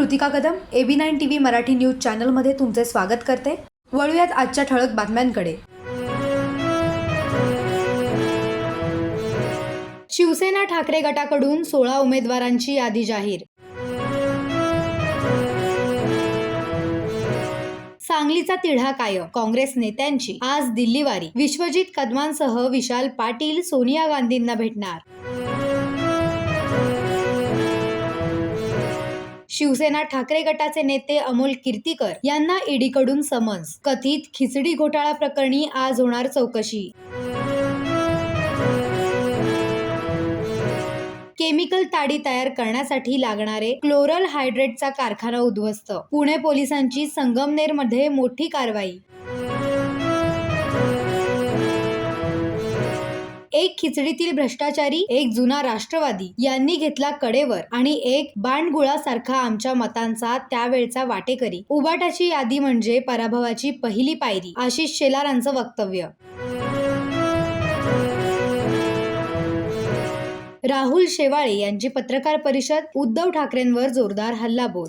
Kritika Kadam AB nine T V Marathi news चॅनलमध्ये तुमचे स्वागत करते. वळूयात आजच्या ठळक बातम्यांकडे. शिवसेना ठाकरे गटाकडून सोळा उमेदवारांची यादी जाहीर. सांगलीचा तिढा कायम. काँग्रेस नेत्यांची आज दिल्लीवारी. विश्वजित कदमांसह विशाल पाटील सोनिया गांधींना भेटणार. शिवसेना ठाकरे गटाचे नेते अमोल कीर्तीकर यांना ईडीकडून समन्स. कथित खिचडी घोटाळा प्रकरणी आज होणार चौकशी. केमिकल ताडी तयार करण्यासाठी लागणारे क्लोरल हायड्रेटचा कारखाना उद्ध्वस्त. पुणे पोलिसांची संगमनेरमध्ये मोठी कारवाई. एक खिचडीतील भ्रष्टाचारी एक जुना राष्ट्रवादी यांनी घेतला कडेवर आणि एक बाणगुळासारखा आमच्या मतांचा त्यावेळचा वाटेकरी. उबाटाची यादी म्हणजे पराभवाची पहिली पायरी आशिष शेलारांचं वक्तव्य. राहुल शेवाळे यांची पत्रकार परिषद उद्धव ठाकरेंवर जोरदार हल्लाबोल.